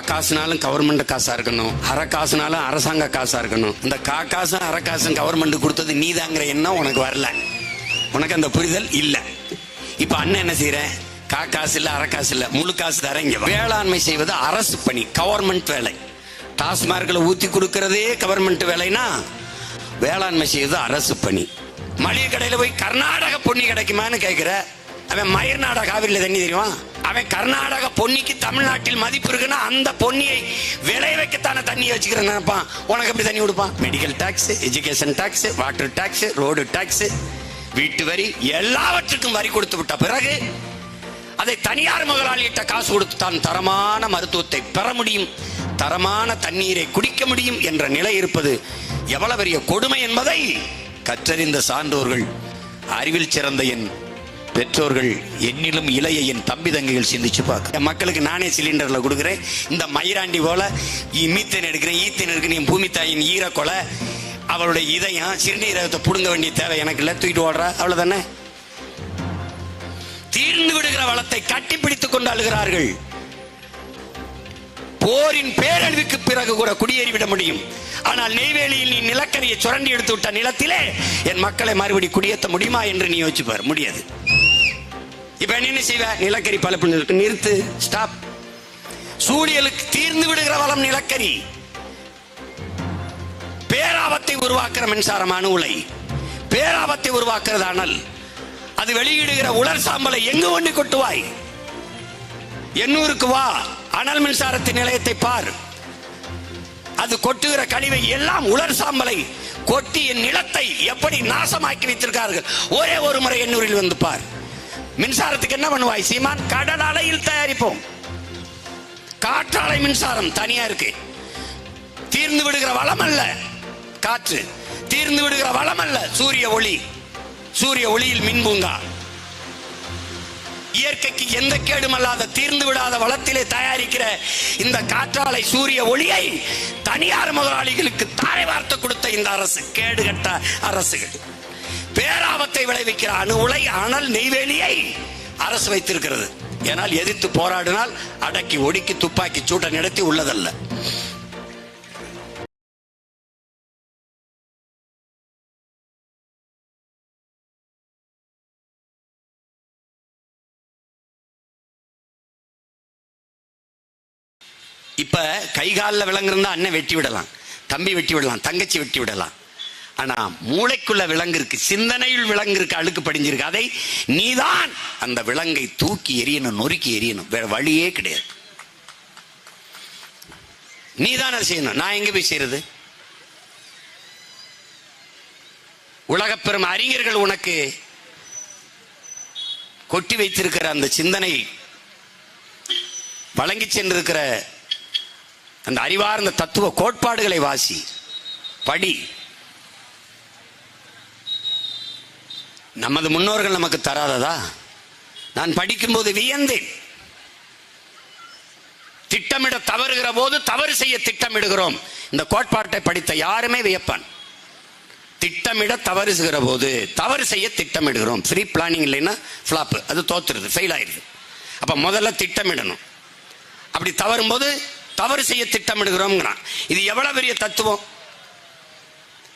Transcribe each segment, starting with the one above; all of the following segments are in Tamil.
காசுனாலும் கவர்மெண்ட் காசா இருக்கணும். அரை காசுனாலும் அரசாங்க காசா இருக்கணும். இந்த கா காசும் அரை காசும் கவர்மெண்ட் கொடுத்தது நீதாங்கிற எண்ணம் உனக்கு வரல. உனக்கு அந்த புரிதல் இல்ல. இப்ப அண்ணன் என்ன செய்யறேன் கா காசு இல்ல அரை காசு இல்ல முழு காசு தரேன் இங்கே வேளாண்மை செய்வது அரசு பணி கவர்மெண்ட் வேலை. டாஸ்மார்க்ல ஊத்தி கொடுக்கறதே கவர்மெண்ட் வேலைனா வேளாண்மை செய்வது அரசு பணி. மளிகை கடையில் போய் கர்நாடக பொண்ணி கிடைக்குமான்னு கேட்குற அவன் மயிர்நாடக காவிரியில் தண்ணி தெரியுமா? அவன் கர்நாடக பொன்னிக்கு தமிழ்நாட்டில் மதிப்பு இருக்குன்னா அந்த பொன்னியை விளை வைக்கத்தான தண்ணியை வச்சுக்கிறேன் நினைப்பான். உனக்கு எப்படி தண்ணி கொடுப்பான்? Medical tax education tax water tax road tax வீட்டு வரி எல்லாவற்றுக்கும் வரி கொடுத்து விட்ட பிறகு அதை தனியார் முதலாளியிட்ட காசு கொடுத்து தான் தரமான மருத்துவத்தை பெற முடியும் தரமான தண்ணீரை குடிக்க முடியும் என்ற நிலை இருப்பது எவ்வளவு பெரிய கொடுமை என்பதை கற்றறிந்த சான்றோர்கள் அறிவில் சிறந்த என் பெற்றோர்கள் என்னிலும் இளைய என் தம்பி தங்கைகள் சிந்திச்சு பார்க்க. என் மக்களுக்கு நானே சிலிண்டர்ல கொடுக்குறேன். இந்த மயிராண்டி போல இ- எடுக்கிறேன் ஈத்தன் எடுக்கிறேன் என் பூமி தாயின் ஈரக்கொலை அவளுடைய இதயம் சிறுநீரகத்தை புடுங்க வேண்டிய தேவை எனக்கு இல்லை. தூக்கிட்டு ஓடுறா. அவ்வளவுதானே? தீர்ந்து விடுகிற வளத்தை கட்டிப்பிடித்துக் கொண்டு அழுகிறார்கள். போரின் பேரழிவுக்கு பிறகு கூட குடியேறிவிட முடியும். ஆனால் நெய்வேலியில் நீ நிலக்கரியை சுரண்டி எடுத்து விட்ட நிலத்திலே என் மக்களை மறுபடி குடியேற்ற முடியுமா என்று நீ யோசிச்சு முடியாது. இப்ப என்ன செய்வ? நிலக்கரி பலப்பு நிறுத்து நிறுத்து. ஸ்டாப் சூழியலுக்கு தீர்ந்து விடுகிற வளம் நிலக்கரி. பேராபத்தை உருவாக்குற மின்சாரமான உலை. பேராபத்தை உருவாக்குறது அனல். அது வெளியிடுகிற உலர் சாம்பலை எங்கு ஒண்ணு கொட்டுவாய்? எண்ணூருக்கு வா. அனல் மின்சாரத்தின் நிலையத்தை பார். அது கொட்டுகிற கழிவை எல்லாம் உலர் சாம்பலை கொட்டி என் நிலத்தை எப்படி நாசமாக்கி வைத்திருக்கார்கள்? ஒரே ஒரு முறை எண்ணூரில் வந்து பார். மின்சாரத்துக்கு என்ன பண்ணுவாய் சீமான்? கடல் அலையில் தயாரிப்போம். காற்றாலை மின்சாரம் தனியா இருக்கு. தீர்ந்து விடுகிற வளம் அல்ல. காற்று. தீர்ந்து விடுகிற வளம் அல்ல. சூரிய ஒளி. சூரிய ஒளியில் மின் பூங்கா. இயற்கைக்கு எந்த கேடும் அல்லாத தீர்ந்து விடாத வளத்திலே தயாரிக்கிற இந்த காற்றாலை சூரிய ஒளியை தனியார் முதலாளிகளுக்கு தாரை வார்த்து கொடுத்த இந்த அரசு. கேடுகட்ட அரசுகள். பேராபத்தை விளைவிக்கிற அணு உலை அனல் நெய்வேலியை அரசு வைத்திருக்கிறது. ஏனால் எதிர்த்து போராடினால் அடக்கி ஒடுக்கி துப்பாக்கி சூட்டை நடத்தி உள்ளதல்ல. இப்ப கை விளங்குறதா இருந்தா அண்ணன் வெட்டி விடலாம். தம்பி வெட்டி விடலாம். தங்கச்சி வெட்டி விடலாம். ஆனா மூளைக்குள்ள விலங்கு இருக்கு சிந்தனையில் விலங்கு இருக்கு அழுக்கு படிஞ்சிருக்கு. அதை நீதான் அந்த விலங்கை தூக்கி எரியணும் நொறுக்கி எரியணும் வேற வழியே கிடையாது. நீதான் செய்யணும். நான் எங்க போய் செய்யறது? உலக பெரும் அறிஞர்கள் உனக்கு கொட்டி வைத்திருக்கிற அந்த சிந்தனை வழங்கி சென்றிருக்கிற அந்த அறிவார்ந்த தத்துவ கோட்பாடுகளை வாசி படி நமது முன்னோர்கள் நமக்கு தராததா? நான் படிக்கும்போது வியந்தேன். திட்டமிட தவறுகிற போது தவறு செய்ய திட்டமிடுகிறோம். இந்த கோட்பாட்டை படித்த யாருமே வியப்பான். திட்டமிட தவறுகிற போது தவறு செய்ய திட்டமிடுகிறோம். ஃப்ரீ பிளானிங் இல்லைன்னா ஃப்ளாப்பு அது தோத்துருது ஃபெயில் ஆயிடுது அப்போ முதல்ல திட்டமிடணும். அப்படி தவறும் போது தவறு செய்ய திட்டமிடுகிறோம்ங்கிறான். இது எவ்வளவு பெரிய தத்துவம்?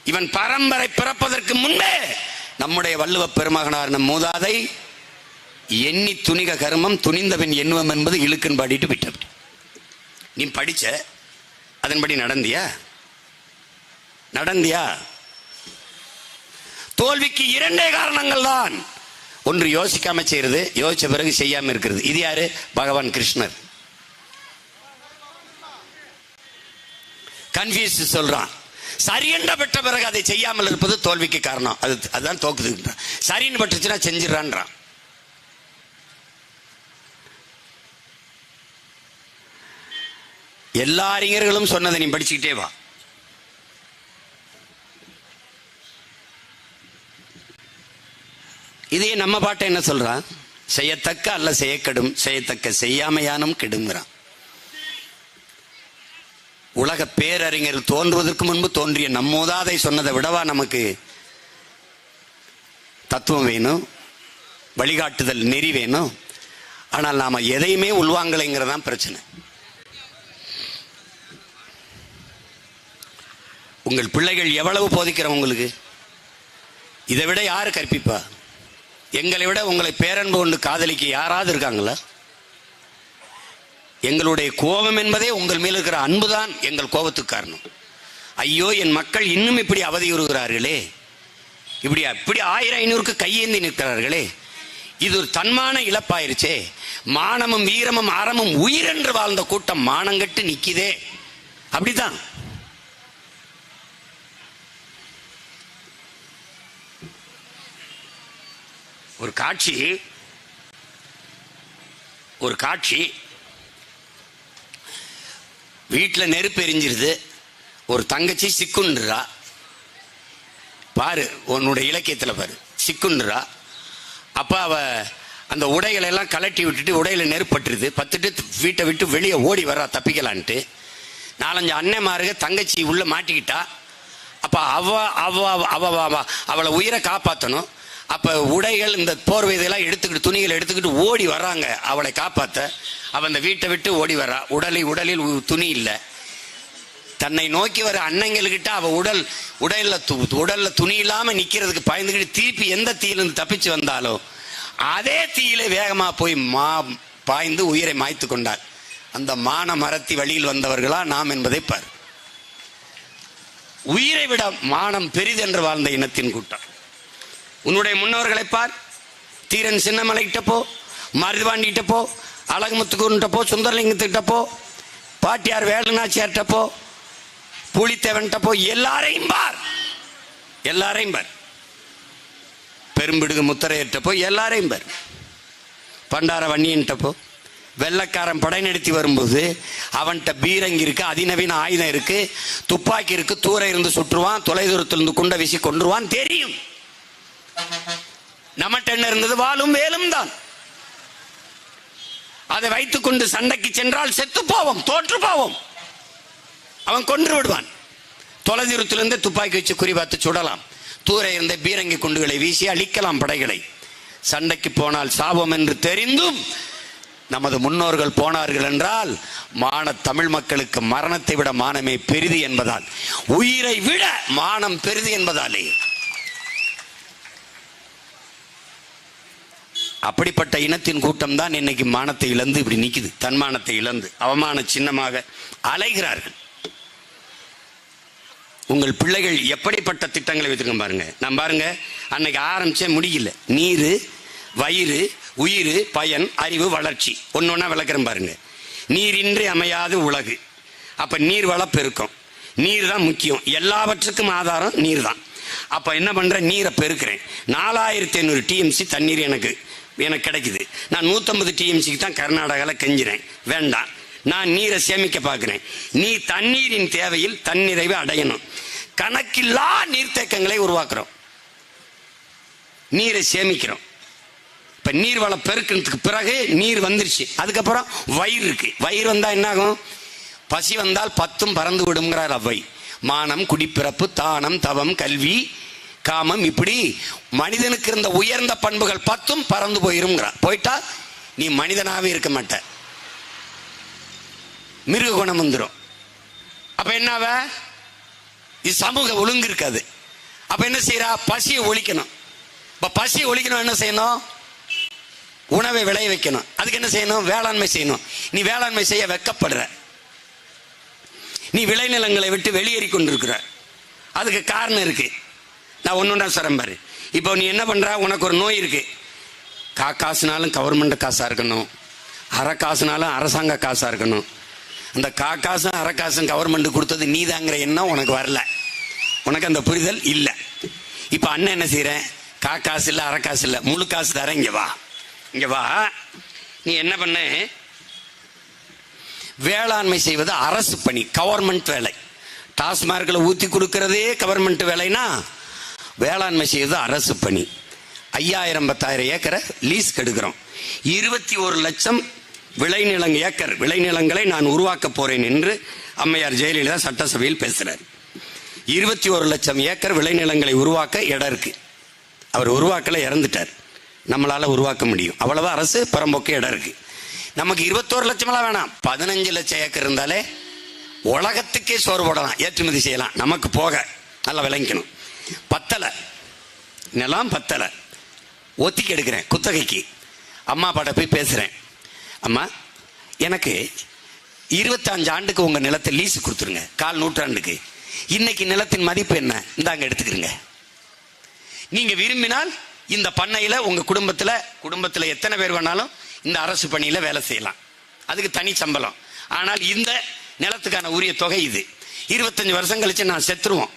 இவன் பரம்பரை பிறப்பதற்கு முன்பே நம்முடைய வள்ளுவ பெருமகனார் நம் மூதாதை எண்ணி துணிக கர்மம் துணிந்தவன் எண்ணுவம் என்பது இழுக்குன்னு பாடிட்டு விட்டபடி நீ படிச்ச அதன்படி நடந்தியா? நடந்தியா? தோல்விக்கு இரண்டே காரணங்கள் தான். ஒன்று யோசிக்காம செய்யறது யோசிச்ச பிறகு செய்யாம இருக்கிறது. இது யாரு? பகவான் கிருஷ்ணர். கன்ஃபியூஸ் சொல்றான். சரியென்ற பெற்ற பிறகு அதை செய்யாமல் இருப்பது தோல்விக்கு காரணம். அது அதுதான் தோக்குது. சரின்னு பட்டுச்சுன்னா செஞ்சிடறான்றான். எல்லா அறிஞர்களும் சொன்னதை நீ படிச்சுக்கிட்டே வா. இதே நம்ம பாட்டை என்ன சொல்றான்? செய்யத்தக்க அல்ல செய்யக்கெடும் செய்யத்தக்க செய்யாமையானும் கெடுங்கிறான். உலக பேரறிஞர் தோன்றுவதற்கு முன்பு தோன்றிய நம்மோதாதை சொன்னதை விடவா நமக்கு தத்துவம் வேணும் வழிகாட்டுதல் நெறி வேணும். ஆனால் நாம் எதையுமே உள்வாங்கலைங்கிறதான் பிரச்சனை. உங்கள் பிள்ளைகள் எவ்வளவு போதிக்கிறோம் உங்களுக்கு? இதை விட யார் கற்பிப்பா? எங்களை விட உங்களை பேரன்பு கொண்டு காதலிக்க யாராவது இருக்காங்களா? எங்களுடைய கோபம் என்பதே உங்கள் மேல் இருக்கிற அன்புதான் எங்கள் கோபத்துக்கு காரணம். ஐயோ என் மக்கள் இன்னும் இப்படி அவதியுறுகிறார்களே. இப்படி இப்படி ஆயிரம் ஐநூறுக்கு கையேந்தி நிற்கிறார்களே. இது ஒரு தன்மான இழப்பாயிருச்சே. மானமும் வீரமும் அறமும் உயிரென்று வாழ்ந்த கூட்டம் மானங்கட்டு நிற்கிதே அப்படிதான் ஒரு காட்சி ஒரு காட்சி வீட்டில் நெருப்பு எரிஞ்சிருது. ஒரு தங்கச்சி சிக்குன்றா பாரு உன்னுடைய இலக்கியத்தில் பாரு. சிக்குன்றா அப்போ அவ அந்த உடைகளை எல்லாம் கலட்டி விட்டுட்டு உடையில நெருப்பட்டுருது. பத்துட்டு வீட்டை விட்டு வெளியே ஓடி வரா தப்பிக்கலான்ட்டு. நாலஞ்சு அண்ணன்மாருக தங்கச்சி உள்ளே மாட்டிக்கிட்டா. அப்போ அவ அவ அவ- அவளை உயிரை காப்பாற்றணும் அப்ப உடைகள் இந்த போர்வை இதெல்லாம் எடுத்துக்கிட்டு துணிகளை எடுத்துக்கிட்டு ஓடி வர்றாங்க. அவளை காப்பாத்த. அவ அந்த வீட்டை விட்டு ஓடி வரா உடலை உடலில் உ- துணி இல்லை. தன்னை நோக்கி வர அண்ணங்களுக்கிட்ட அவ உடல் உடல்ல து- உடல்ல துணி இல்லாம நிக்கிறதுக்கு பயந்துக்கிட்டு திருப்பி எந்த தீயிலிருந்து தப்பிச்சு வந்தாலோ அதே தீயில வேகமா போய் மா பாய்ந்து உயிரை மாய்த்து கொண்டார் அந்த மான மரத்தி வழியில் வந்தவர்களா நாம் என்பதை பார். உயிரை விட மானம் பெரிதென்று வாழ்ந்த இனத்தின் கூட்டம். உன்னுடைய முன்னோர்களை பார். தீரன் சின்னமலைகிட்ட போ மருதுபாண்டிகிட்ட போ அழகுமுத்துக்குன்ட்ட போ சுந்தரலிங்கத்துக்கிட்ட போ பாட்டியார் வேலுநாச்சியார்கிட்ட போ புலித்தேவன்கிட்ட போ எல்லாரையும் பார். எல்லாரையும் பார். பெரும்பிடுகு முத்தரையர்கிட்ட போ எல்லாரையும் பார். பண்டார வன்னியன்ட்ட போ வெள்ளக்காரன் படை நடத்தி வரும்போது அவன்கிட்ட பீரங்கி இருக்கு அதிநவீன ஆயுதம் இருக்கு துப்பாக்கி இருக்கு தூரம் இருந்து சுற்றுவான் தொலைதூரத்திலிருந்து குண்டை வீசி கொண்டுருவான் தெரியும். நம்மகிட்ட என்ன இருந்தது? வாழும் வேலும் தான். அதை வைத்துக் கொண்டு சண்டைக்கு சென்றால் செத்து போவோம் தோற்று போவோம். அவன் கொன்று விடுவான். தொலைதூரத்திலிருந்து துப்பாக்கி வச்சு குறிபார்த்து சுடலாம். தூர இருந்த பீரங்கி குண்டுகளை வீசி அழிக்கலாம் படைகளை. சண்டைக்கு போனால் சாபம் என்று தெரிந்தும் நமது முன்னோர்கள் போனார்கள் என்றால் மான தமிழ் மக்களுக்கு மரணத்தை விட மானமே பெரிது என்பதால் உயிரை விட மானம் பெரிது என்பதாலே அப்படிப்பட்ட இனத்தின் கூட்டம் தான் இன்னைக்கு மானத்தை இழந்து இப்படி நிற்குது தன்மானத்தை இழந்து அவமான சின்னமாக அலைகிறார்கள். உங்கள் பிள்ளைகள் எப்படிப்பட்ட திட்டங்களை வைத்திருக்க பாருங்க. நான் பாருங்க அன்னைக்கு ஆரம்பிச்சே முடியல. நீர் வயிறு உயிர் பயன் அறிவு வளர்ச்சி. ஒன்று ஒன்றா விளக்குறேன் பாருங்க. நீரின்றி அமையாது உலகு. அப்போ நீர் வளப்பெருக்கம் நீர் தான் முக்கியம். எல்லாவற்றுக்கும் ஆதாரம் நீர் தான். அப்போ என்ன பண்ணுறேன் நீரை பெருக்கிறேன். நாலாயிரத்தி ஐநூறு டிஎம்சி தண்ணீர் எனக்கு. எனக்கு கிடைக்குது. நான் நூற்றம்பது டிஎம்சிக்கு தான் கர்நாடகாவில் கெஞ்சினேன். வேண்டாம். நான் நீரை சேமிக்க பார்க்குறேன். நீ தண்ணீரின் தேவையில் தன்னிறைவை அடையணும். கணக்கில்லா நீர்த்தேக்கங்களை உருவாக்குறோம். நீரை சேமிக்கிறோம். இப்போ நீர் வள பிறகு நீர் வந்துருச்சு. அதுக்கப்புறம் வயிறு இருக்கு. வயிறு வந்தால் என்ன ஆகும் பசி வந்தால் பத்தும் பறந்து விடுங்கிறார் அவ்வை. மானம் குடிப்பிறப்பு தானம் தவம் கல்வி காமம் இப்படி மனிதனுக்கு இருந்த உயர்ந்த பண்புகள் பத்தும் பறந்து போயிருங்கிறார் போயிட்டா நீ மனிதனாகவே இருக்க மாட்ட. மிருக குணம் வந்துடும் அப்ப என்னவ? இது சமூக ஒழுங்கு இருக்காது. அப்ப என்ன செய்யறா பசியை ஒழிக்கணும். இப்ப பசியை ஒழிக்கணும் என்ன செய்யணும்? உணவை விளைய வைக்கணும். அதுக்கு என்ன செய்யணும்? வேளாண்மை செய்யணும். நீ வேளாண்மை செய்ய வெக்கப்படுற. நீ விளைநிலங்களை விட்டு வெளியேறி கொண்டிருக்கிற. அதுக்கு காரணம் இருக்கு. நான் ஒன்று சொல்றேன் பாரு. இப்போ நீ என்ன பண்ணுற உனக்கு ஒரு நோய் இருக்குது கா காசுனாலும் கவர்மெண்ட் காசாக இருக்கணும். அரை காசுனாலும் அரசாங்க காசாக இருக்கணும். அந்த கா காசும் அரை காசும் கவர்மெண்ட் கொடுத்தது நீதாங்கிற எண்ணம் உனக்கு வரல. உனக்கு அந்த புரிதல் இல்லை. இப்போ அண்ணன் என்ன செய்கிறேன் கா காசு இல்லை அரை காசு இல்லை. முழு காசு தரேன் இங்கே வா. இங்கே வா. நீ என்ன பண்ண? வேளாண்மை செய்வது அரசு பணி கவர்மெண்ட் வேலை. டாஸ்மார்க்கில் ஊற்றி கொடுக்கறதே கவர்மெண்ட் வேலைன்னா வேளாண்மை செய்வது அரசு பணி. ஐயாயிரம் பத்தாயிரம் ஏக்கரை லீஸ் கெடுக்கிறோம். இருபத்தி ஒரு லட்சம் விளைநிலங்க ஏக்கர் விளைநிலங்களை நான் உருவாக்க போறேன் என்று அம்மையார் ஜெயலலிதா சட்டசபையில் பேசுறார். இருபத்தி ஒரு லட்சம் ஏக்கர் விளைநிலங்களை உருவாக்க இடம் இருக்கு. அவர் உருவாக்கல இறந்துட்டார். நம்மளால உருவாக்க முடியும். அவ்வளவு அரசு பரம்போக்கு இடம் இருக்கு. நமக்கு இருபத்தோரு லட்சமெல்லாம் வேணாம். பதினஞ்சு லட்சம் ஏக்கர் இருந்தாலே உலகத்துக்கே சோறு போடலாம். ஏற்றுமதி செய்யலாம். நமக்கு போக. நல்லா விளங்கிக்கணும். பத்தலை. நிலம் பத்தலை. ஒத்திக்கு எடுக்கிறேன் குத்தகைக்கு. அம்மா அப்பாட்ட போய் பேசுகிறேன் அம்மா எனக்கு இருபத்தஞ்சு ஆண்டுக்கு உங்கள் நிலத்தை லீஸு கொடுத்துருங்க. கால் நூற்றாண்டுக்கு. இன்னைக்கு நிலத்தின் மதிப்பு என்ன? இந்தாங்க எடுத்துக்கிறீங்க. நீங்கள் விரும்பினால் இந்த பண்ணையில் உங்கள் குடும்பத்தில் குடும்பத்தில் எத்தனை பேர் வேணாலும் இந்த அரசு பணியில் வேலை செய்யலாம். அதுக்கு தனி சம்பளம். ஆனால் இந்த நிலத்துக்கான உரிய தொகை இது. இருபத்தஞ்சு வருஷம் கழித்து நான் செத்துருவோம்.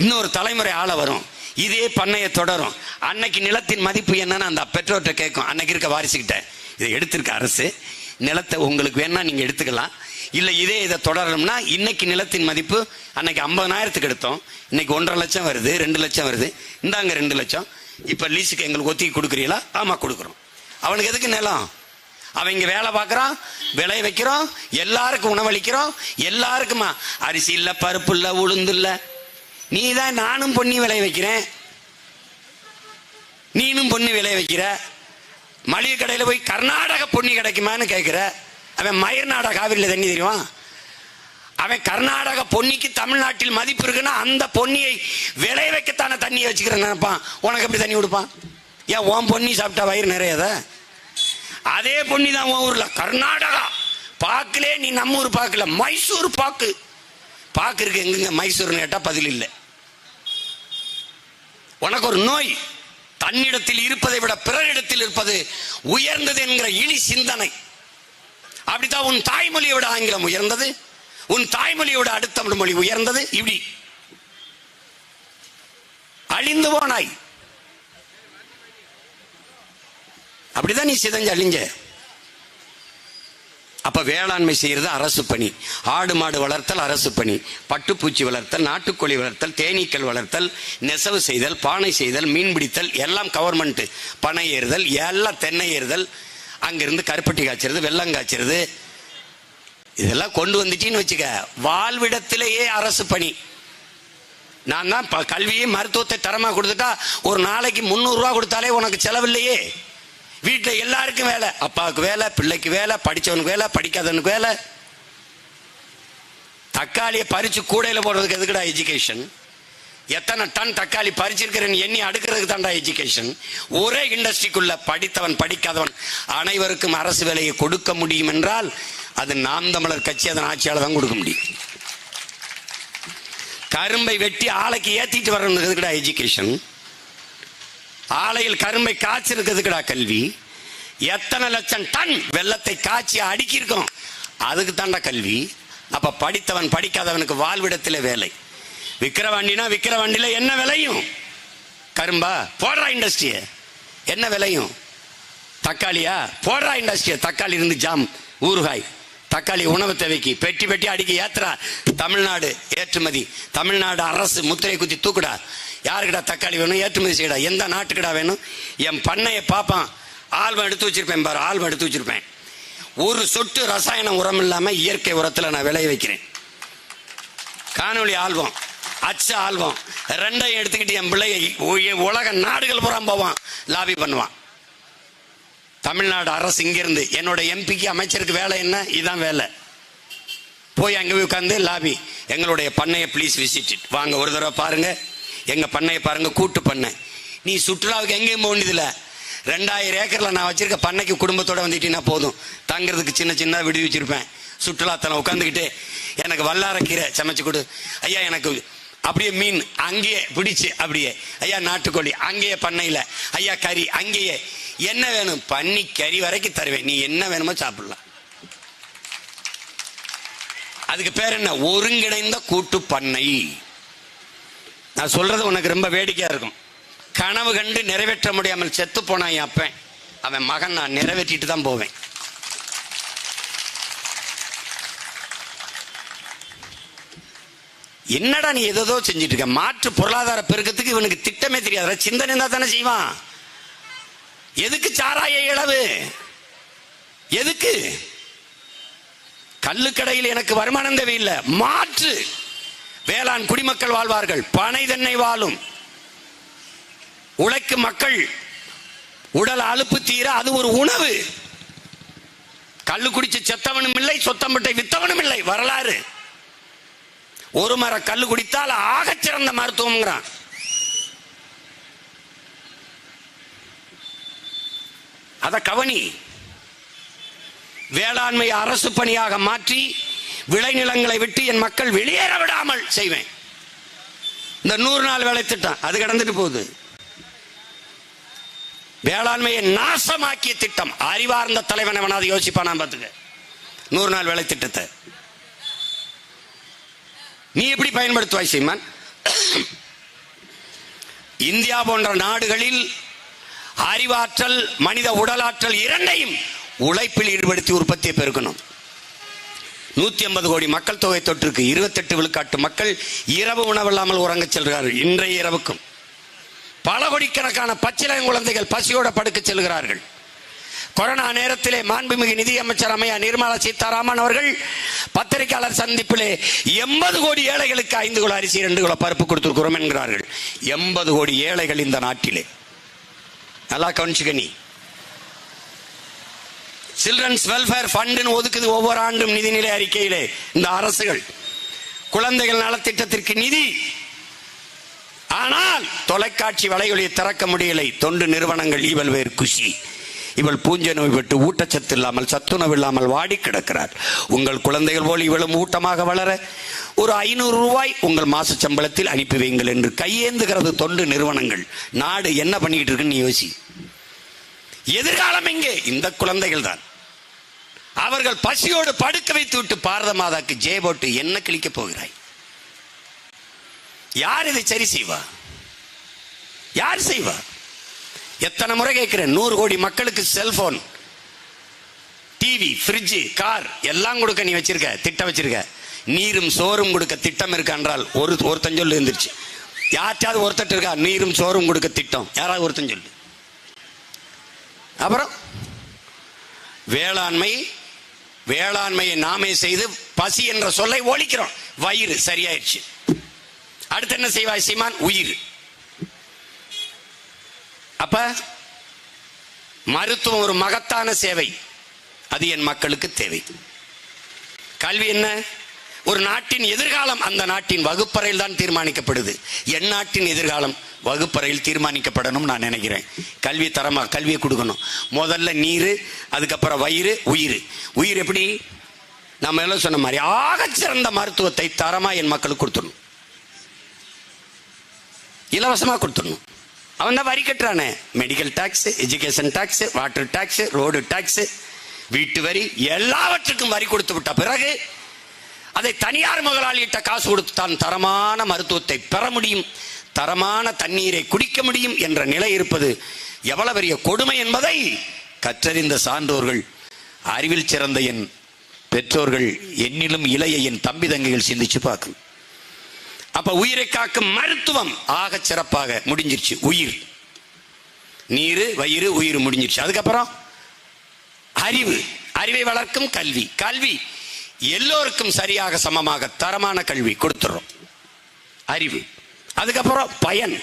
இன்னொரு தலைமுறை ஆள வரும். இதே பண்ணையை தொடரும். அன்னைக்கு நிலத்தின் மதிப்பு என்னன்னு அந்த பெற்றோர்கிட்ட கேட்கும். அன்னைக்கு இருக்க வாரிசுக்கிட்ட இதை எடுத்திருக்க அரசு. நிலத்தை உங்களுக்கு வேணா நீங்க எடுத்துக்கலாம். இல்ல இதே இதை தொடரணும்னா இன்னைக்கு நிலத்தின் மதிப்பு அன்னைக்கு ஐம்பதனாயிரத்துக்கு எடுத்தோம். இன்னைக்கு ஒன்றரை லட்சம் வருது ரெண்டு லட்சம் வருது. இந்தாங்க ரெண்டு லட்சம். இப்ப லீஸுக்கு எங்களுக்கு ஒத்திக்கி கொடுக்குறீங்களா? ஆமா கொடுக்குறோம். அவனுக்கு எதுக்கு நிலம்? அவன் இங்க வேலை பார்க்கறான் விளைய வைக்கிறோம் எல்லாருக்கும் உணவளிக்கிறோம் எல்லாருக்குமா? அரிசி இல்ல பருப்பு இல்ல உளுந்து இல்லை. நீ தான் நானும் பொன்னி விளைய வைக்கிறேன். நீனும் பொண்ணு விளைய வைக்கிற. மளிகை கடையில் போய் கர்நாடக பொன்னி கிடைக்குமான்னு கேட்குற அவன் மயர்நாட காவிரியில் தண்ணி தெரியுவான் அவன் கர்நாடக பொன்னிக்கு தமிழ்நாட்டில் மதிப்பு இருக்குன்னா அந்த பொன்னியை விளைய வைக்கத்தானே தண்ணியை வச்சுக்கிறேன் நினைப்பான். உனக்கு எப்படி தண்ணி கொடுப்பான்? ஏன் உன் பொன்னி சாப்பிட்டா வயிறு நிறையாத அதே? பொன்னி தான் உன் ஊரில். கர்நாடகா பாக்குலே நீ நம்ம ஊர் பார்க்கல மைசூர் பாக்கு. பாக்கு இருக்கு எங்கெங்க? மைசூர்னு கேட்டால் பதில் இல்லை. உனக்கு ஒரு நோய் தன்னிடத்தில் இருப்பதை விட பிறரிடத்தில் இருப்பது உயர்ந்தது என்கிற இழி சிந்தனை. அப்படித்தான் உன் தாய்மொழியை விட ஆங்கிலம் உயர்ந்தது உன் தாய்மொழியோட அடுத்த மொழி உயர்ந்தது இப்படி. அழிந்து போனாய். அப்படிதான் நீ சிதஞ்சு அழிஞ்ச. அப்போ வேளாண்மை செய்கிறது அரசு பணி. ஆடு மாடு வளர்த்தல் அரசு பணி. பட்டுப்பூச்சி வளர்த்தல் நாட்டுக்கோழி வளர்த்தல் தேனீக்கள் வளர்த்தல் நெசவு செய்தல் பானை செய்தல் மீன் பிடித்தல் எல்லாம் கவர்மெண்ட்டு பனை ஏறுதல் எல்லாம் தென்னை ஏறுதல் அங்கேருந்து கருப்பட்டி காய்ச்சறது வெள்ளம் காய்ச்சறது. இதெல்லாம் கொண்டு வந்துட்டின்னு வச்சுக்க வாழ்விடத்திலேயே அரசு பணி. நான் தான் ப- கல்வியை மருத்துவத்தை தரமாக கொடுத்துட்டா ஒரு நாளைக்கு முந்நூறுரூவா கொடுத்தாலே உனக்கு செலவில்லையே வீட்டில் எல்லாருக்கும் வேலை. அப்பாவுக்கு வேலை பிள்ளைக்கு வேலை படித்தவனுக்கு வேலை படிக்காதவனுக்கு வேலை. தக்காளியை பறித்து கூடையில் போடுறதுக்கு எதுக்குடா எஜுகேஷன் எத்தனை டன் தக்காளி பறிச்சிருக்கிறேன்னு எண்ணி அடுக்கிறதுக்கு தாண்டா எஜுகேஷன் ஒரே இண்டஸ்ட்ரிக்குள்ள படித்தவன் படிக்காதவன் அனைவருக்கும் அரசு வேலையை கொடுக்க முடியும் என்றால் அது நாம் தமிழர் கட்சி அதன் ஆட்சியால் தான் கொடுக்க முடியும். கரும்பை வெட்டி ஆலைக்கு ஏத்திட்டு வர்றதுக்குடா எஜுகேஷன் ஆலையில் கரும்பை காய்ச்சிருக்கிறதுக்குடா கல்வி? எத்தனை லட்சம் டன் வெள்ளத்தை காய்ச்சி அடுக்கியிருக்கோம். அதுக்கு தாண்டா கல்வி. அப்ப படித்தவன் படிக்காதவனுக்கு வாழ்விடத்தில் வேலை. விக்கிரவாண்டினா விக்கிரவாண்டியில என்ன விலையும்? கரும்பா? போடுறா இண்டஸ்ட்ரிய என்ன விலையும்? தக்காளியா? போடுறா இண்டஸ்ட்ரிய தக்காளி இருந்து ஜாம் ஊறுகாய். தக்காளி உணவு தேவைக்கு. பெட்டி பெட்டி அடிக்க ஏத்துறா. தமிழ்நாடு ஏற்றுமதி. தமிழ்நாடு அரசு முத்திரை குத்தி தூக்குடா. யாருக்கிட்ட தக்காளி வேணும்? ஏற்றுமதி செய்யடா. எந்த நாட்டுக்குடா வேணும்? என் பண்ணையை பார்ப்பான். ஆல்பம் எடுத்து வச்சிருப்பேன் பாரு ஆல்பம் எடுத்து வச்சிருப்பேன். ஒரு சொட்டு ரசாயன உரம் இல்லாமல் இயற்கை உரத்தில் நான் விளைய வைக்கிறேன். காணொளி ஆல்பம் அச்ச ஆல்பம் ரெண்டையும் எடுத்துக்கிட்டு என் பிள்ளையை உலக நாடுகள் புறம் போவான் லாபி பண்ணுவான். தமிழ்நாடு அரசு இங்கிருந்து என்னோட எம்பிக்கு அமைச்சருக்கு வேலை என்ன? இதுதான் வேலை. போய் அங்கே உட்காந்து லாபி எங்களுடைய பண்ணையை ப்ளீஸ் விசிட் வாங்க ஒரு தடவை பாருங்கள் எங்க பண்ணையை பாருங்க கூட்டு பண்ணை. நீ சுற்றுலாவுக்கு எங்கேயும் போக ரெண்டாயிரம் ஏக்கரில் நான் வச்சிருக்க பண்ணைக்கு குடும்பத்தோட வந்துட்டீங்கன்னா போதும். தங்குறதுக்கு சின்ன சின்ன விடுவி வச்சிருப்பேன். சுற்றுலாத்தலம் உட்காந்துக்கிட்டு எனக்கு வல்லாரக்கீரை சமைச்சு கொடு. ஐயா எனக்கு அப்படியே மீன் அங்கேயே பிடிச்சி அப்படியே. ஐயா நாட்டுக்கோழி அங்கேயே பண்ணையில். ஐயா கறி அங்கேயே. என்ன வேணும்? பண்ணி கறி வரைக்கும் தருவேன். நீ என்ன வேணுமோ சாப்பிடலாம். அதுக்கு பேர் என்ன? ஒருங்கிணைந்த கூட்டு பண்ணை. நான் சொல்றது உனக்கு ரொம்ப வேடிக்கையா இருக்கும். கனவு கண்டு நிறைவேற்ற முடியாமல் செத்து போனான் என் அப்பன். அவன் மகன் நான் நிறைவேற்றிட்டு தான் போவேன். என்னடா நீ எதோ செஞ்சிட்டு இருக்க? மாற்று பொருளாதார பெருக்கத்துக்கு இவனுக்கு திட்டமே தெரியாத. சிந்தனை இருந்தா தானே செய்வான். எதுக்கு சாராய இழவு? எதுக்கு? கல்லுக்கடையில் எனக்கு வருமானம் தேவையில்லை. மாற்று. வேளாண் குடிமக்கள் வாழ்வார்கள். பனை தென்னை வாழும். உழைக்கும் மக்கள் உடல் அலுப்பு தீர அது ஒரு உணவு. கள்ளு குடிச்சு செத்தவனும் இல்லை சொத்தம்பட்டை வித்தவனும் இல்லை வரலாறு. ஒரு மர கல்லு குடித்தால் ஆகச்சிறந்த மருத்துவம்ங்கிறான். அத கவனி. வேளாண்மை அரசு பணியாக மாற்றி விளைநிலங்களை விட்டு என் மக்கள் வெளியேற விடாமல் செய்வேன். இந்த நூறு நாள் வேலை திட்டம் அது கடந்துட்டு போகுது. வேளாண்மையை நாசமாக்கிய திட்டம் அறிவார்ந்த தலைவன் அவனாவது யோசிப்பானா பார்த்துக்க. நூறு நாள் வேலை திட்டத்தை. நீ எப்படி பயன்படுத்துவாய் சீமான்? இந்தியா போன்ற நாடுகளில் அறிவாற்றல் மனித உடலாற்றல் இரண்டையும் உழைப்பில் ஈடுபடுத்தி உற்பத்தியை பெருக்கணும். நூத்தி ஐம்பது கோடி மக்கள் தொகை தொற்றுக்கு இருபத்தெட்டு விழுக்காட்டு மக்கள் இரவு உணவில்லாமல் உறங்கச் செல்கிறார்கள் இன்றைய இரவுக்கும். பல கோடிக்கணக்கான பச்சிலங் குழந்தைகள் பசியோட படுக்க செல்கிறார்கள். கொரோனா நேரத்திலே மாண்புமிகு நிதியமைச்சர் அமையா நிர்மலா சீதாராமன் அவர்கள் பத்திரிகையாளர் சந்திப்பிலே எண்பது கோடி ஏழைகளுக்கு ஐந்து கிலோ அரிசி ரெண்டு கிலோ பருப்பு கொடுத்திருக்கிறோம் என்கிறார்கள். எண்பது கோடி ஏழைகள் இந்த நாட்டிலே. நல்லா கவனிச்சுக்க நீ. சில்ட்ரன்ஸ் வெல்ஃபேர் ஃபண்டுன்னு ஒதுக்குது ஒவ்வொரு ஆண்டும் நிதிநிலை அறிக்கையிலே இந்த அரசுகள். குழந்தைகள் நலத்திட்டத்திற்கு நிதி. ஆனால் தொலைக்காட்சி வலையொலியை திறக்க முடியலை. தொண்டு நிறுவனங்கள் இவள் வேறு குஷி. இவள் பூஞ்சை நோய் விட்டு ஊட்டச்சத்து இல்லாமல் சத்துணவு இல்லாமல் வாடி கிடக்கிறார். உங்கள் குழந்தைகள் போல் இவளும் ஊட்டமாக வளர ஒரு ஐநூறு ரூபாய் உங்கள் மாச சம்பளத்தில் அனுப்பி வைங்கள் என்று கையேந்துகிறது தொண்டு நிறுவனங்கள். நாடு என்ன பண்ணிக்கிட்டு இருக்குன்னு யோசி. எதிர்காலம் எங்கே? இந்த குழந்தைகள் தான் அவர்கள் பசியோடு படுக்க வைத்து விட்டு பாரத மாதாக்கு ஜெய போட்டு என்ன கிழிக்க போகிறாய்? யார் இதை சரி செய்வா? யார் செய்வா? எத்தனை முறை கேட்கிறேன் நூறு கோடி மக்களுக்கு செல்போன் டிவி ஃப்ரிட்ஜு கார் எல்லாம் கொடுக்க நீ வச்சிருக்க திட்டம் வச்சிருக்க. நீரும் சோறும் கொடுக்க திட்டம் இருக்கா என்றால் ஒரு ஒருத்தன் சொல்லு இருந்துருச்சு யார்ட்டாவது ஒருத்தட்டு இருக்கா நீரும் சோறும் கொடுக்க திட்டம்? யாராவது ஒருத்தன் சொல்லு. அப்புறம் வேளாண்மை வேளாண்மையை நாமே செய்து பசி என்ற சொல்லை ஒழிக்கிறோம். வயிறு சரியாயிடுச்சு. அடுத்து என்ன செய்வாய் சீமான்? உயிர். அப்ப மருத்துவம் ஒரு மகத்தான சேவை. அது என் மக்களுக்கு தேவை. கல்வி என்ன? ஒரு நாட்டின் எதிர்காலம் அந்த நாட்டின் வகுப்பறையில் தான் தீர்மானிக்கப்படுது. என் நாட்டின் எதிர்காலம் வகுப்பறையில் தீர்மானிக்கப்படணும் நான் நினைக்கிறேன். கல்வி தரமாக கல்வியை கொடுக்கணும். முதல்ல நீர் அதுக்கப்புறம் வயிறு உயிர். உயிர் எப்படி? நம்ம எல்லாம் சொன்ன மாதிரி ஆகச்சிறந்த மருத்துவத்தை தரமாக என் மக்களுக்கு கொடுத்துடணும். இலவசமாக கொடுத்துடணும். அவன் தான் வரி கட்டுறானே. Medical tax education tax water tax road tax வீட்டு வரி எல்லாவற்றுக்கும் வரி கொடுத்து விட்ட பிறகு அதை தனியார் முதலாளியிட்ட காசு கொடுத்து தான் தரமான மருத்துவத்தை பெற முடியும். தரமான தண்ணீரை குடிக்க முடியும் என்ற நிலை இருப்பது எவ்வளவு பெரிய கொடுமை என்பதை கற்றறிந்த சான்றோர்கள் அறிவில் சிறந்த என் பெற்றோர்கள் என்னிலும் இளைய என் தம்பி தங்கைகள் சிந்திச்சு பார்க்கும். அப்ப உயிரை காக்கும் மருத்துவம் ஆக சிறப்பாக முடிஞ்சிருச்சு உயிர். நீரு வயிறு உயிர் முடிஞ்சிருச்சு. அதுக்கப்புறம் அறிவு. அறிவை வளர்க்கும் கல்வி. கல்வி எல்லோருக்கும் சரியாக சமமாக தரமான கல்வி கொடுத்துறோம். அறிவு. அதுக்கப்புறம் பயன்.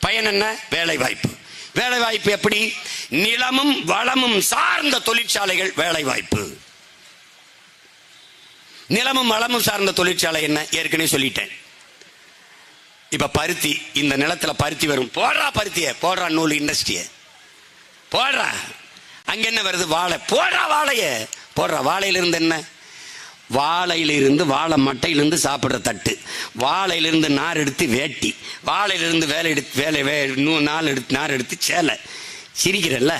பயன் என்ன? வேலை வாய்ப்பு வேலை வாய்ப்பு எப்படி? நிலமும் வளமும் சார்ந்த தொழிற்சாலைகள் வேலை வாய்ப்பு நிலமும் வளமும் சார்ந்த தொழிற்சாலை என்ன? ஏற்கனவே சொல்லிட்டேன். இப்ப பருத்தி இந்த நிலத்துல பருத்தி வரும். போடுறா பருத்திய. போடுறா நூல் இண்டஸ்ட்ரிய போடுறா. அங்க என்ன வருது? வாழை. போடுறா வாழைய. போடுறா. வாழையிலிருந்து என்ன? வாழையிலிருந்து வாழை மட்டையிலிருந்து சாப்பிட்ற தட்டு. வாழையிலிருந்து நார் எடுத்து வேட்டி. வாழையிலிருந்து வேலை எடுத்து வேலை வே இன்னும் நாள் எடுத்து நார் எடுத்து சேலை. சிரிக்கிறல்ல?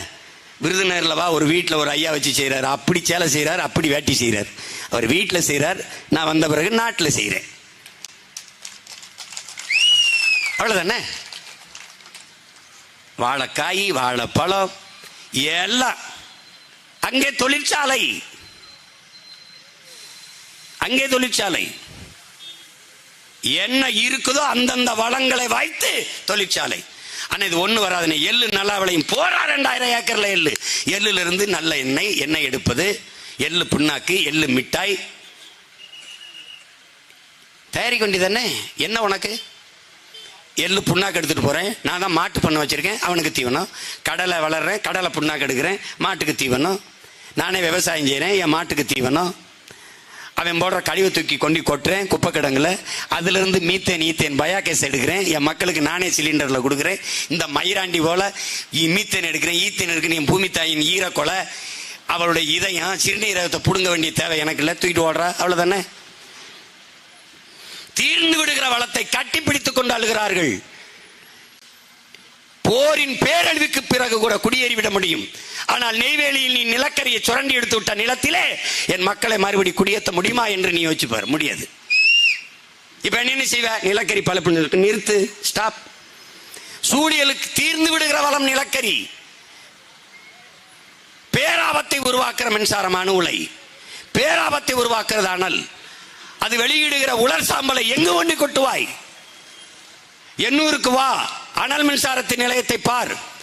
விருதுநகரில் வா ஒரு வீட்டில் ஒரு ஐயா வச்சு செய்கிறார் அப்படி சேலை செய்கிறார் அப்படி வேட்டி செய்கிறார் அவர் வீட்டில் செய்கிறார் நான் வந்த பிறகு நாட்டில் செய்கிறேன் அவ்வளோதானே வாழைக்காய் வாழைப்பழம் எல்லாம். அங்கே தொழிற்சாலை. அங்கே தொழிற்சாலை. என்ன இருக்குதோ அந்தந்த வளங்களை வைத்து தொழிற்சாலை. ஆனால் இது ஒன்று வராதுண்ணே. எள்ளு நல்லா விளையும். போறா ரெண்டாயிரம் ஏக்கரில் எள்ளு. எள்ளுல இருந்து நல்ல எண்ணெய் எண்ணெய் எடுப்பது. எள்ளு புண்ணாக்கு எள்ளு மிட்டாய். தயாரிக்க வேண்டியதானே? என்ன உனக்கு? எள்ளு புண்ணாக்கு எடுத்துட்டு போகிறேன் நான் தான் மாட்டு பண்ண வச்சுருக்கேன். அவனுக்கு தீவனம். கடலை வளர்கிறேன் கடலை புண்ணாக்கு எடுக்கிறேன். மாட்டுக்கு தீவனம். நானே விவசாயம் செய்கிறேன் என் மாட்டுக்கு தீவனம். அவன் போடுற கழிவு தூக்கி கொண்டு கொட்டுறேன் குப்பை கிடங்குல. அதுலேருந்து மீத்தேன் ஈத்தேன் பயாகேஸ் எடுக்கிறேன். என் மக்களுக்கு நானே சிலிண்டரில் கொடுக்குறேன். இந்த மயிராண்டி போல் மீத்தேன் எடுக்கிறேன் ஈத்தேன் எடுக்கிறேன் என் பூமி தாயின் ஈரக்கொலை. அவளுடைய இதயம் சிறுநீரகத்தை பிடுங்க வேண்டிய தேவை எனக்கு இல்லை. தூக்கிட்டு ஓடுறா அவ்வளோதானே தீர்ந்து விடுகிற வளத்தை கட்டிப்பிடித்துக் கொண்டு அழுகிறார்கள். போரின் பேரழிவுக்கு பிறகு கூட குடியேறிவிட முடியும். ஆனால் நெய்வேலியில் நீ நிலக்கரியை சுரண்டி எடுத்து விட்ட நிலத்திலே என் மக்களை மறுபடி குடியேற்ற முடியுமா என்று நீ யோசிச்சு பாரு முடியாது. இப்ப என்ன செய்வ? நிலக்கரி பலப்பு நிறுத்து. ஸ்டாப் சூழியலுக்கு தீர்ந்து விடுகிற வளம் நிலக்கரி. பேராபத்தை உருவாக்குற மின்சாரமான உலை. பேராபத்தை உருவாக்குறது அனல். அது வெளியிடுகிற உலர் சாம்பலை எங்கு கொண்டு கொட்டுவாய்? எண்ணூருக்கு வா. அனல் மின்சாரத்தின் நிலையத்தை பார்.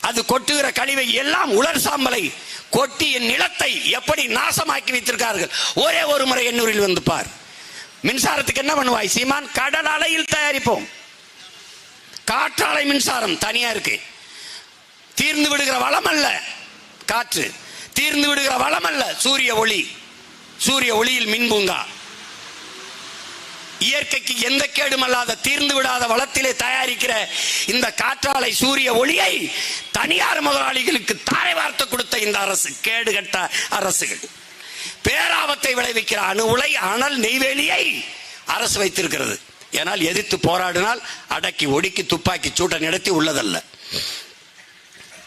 அது கொட்டுகிற கழிவை எல்லாம் உலர் சாம்பலை கொட்டி என் நிலத்தை எப்படி நாசமாக்கி வைத்திருக்கார்கள்? ஒரே ஒரு முறை எண்ணூரில் வந்து பார். மின்சாரத்துக்கு என்ன பண்ணுவாய் சீமான்? கடல் அலையில் தயாரிப்போம். காற்றாலை மின்சாரம் தனியா இருக்கு. தீர்ந்து விடுகிற வளம் அல்ல காற்று. தீர்ந்து விடுகிற வளம் அல்ல சூரிய ஒளி. சூரிய ஒளியில் மின் பூங்கா. இயற்கைக்கு எந்த கேடும் அல்லாத தீர்ந்து விடாத வளத்திலே தயாரிக்கிற இந்த காற்றாலை சூரிய ஒளியை தனியார் முதலாளிகளுக்கு தாரை வார்த்து கொடுத்த இந்த அரசு. கேடு கட்ட அரசுகள். பேராபத்தை விளைவிக்கிற அணு உலை அனல் நெய்வேலியை அரசு வைத்திருக்கிறது. ஏனால் எதிர்த்து போராடினால் அடக்கி ஒடுக்கி துப்பாக்கி சூட்டை நடத்தி உள்ளதல்ல.